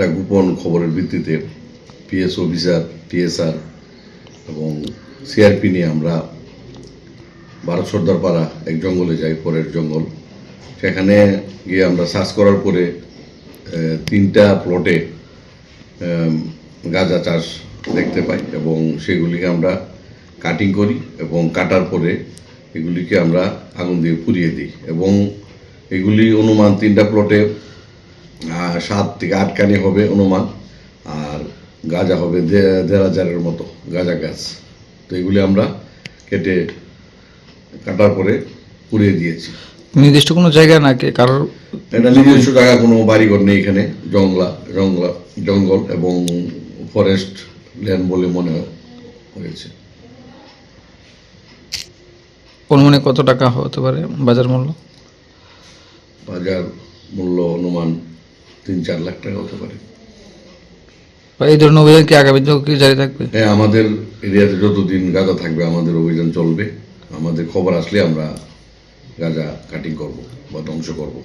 একটা গোপন খবরের ভিত্তিতে পিএস অফিসার টিএসআর এবং সিআরপি নিয়ে আমরা ভারত সর্দারপাড়া এক জঙ্গলে যাই, পরের জঙ্গল। সেখানে গিয়ে আমরা সার্চ করার পরে তিনটা প্লটে গাঁজা চাষ দেখতে পাই এবং সেগুলিকে আমরা কাটিং করি এবং কাটার পরে এগুলিকে আমরা আগুন দিয়ে পুড়িয়ে দিই এবং এগুলি অনুমান তিনটা প্লটে সাত থেকে আট কানি হবে অনুমান আর গাঁজা হবে দেড় হাজারের মতো গাঁজা গাছ। তো এগুলি আমরা কেটে কাটার পরে পুড়িয়ে দিয়েছি। নির্দিষ্ট কোনো জায়গা নাকি কারোর? এটা নিজস্ব জায়গা কোনো বাড়িঘর নেই এখানে জংলা জংলা জঙ্গল এবং ফরেস্ট ল্যান্ড বলে মনে হয়েছে। অনুমানে কত টাকা হতে পারে বাজার মূল্য? বাজার মূল্য অনুমান তিন চার লাখ টাকা হতে পারে। এই ধরনের অভিযান কি আগামী কি জারি থাকবে? হ্যাঁ আমাদের এরিয়াতে যতদিন গাঁজা থাকবে আমাদের অভিযান চলবে। আমাদের খবর আসলে আমরা গাঁজা কাটিং করব বা ধ্বংস করব।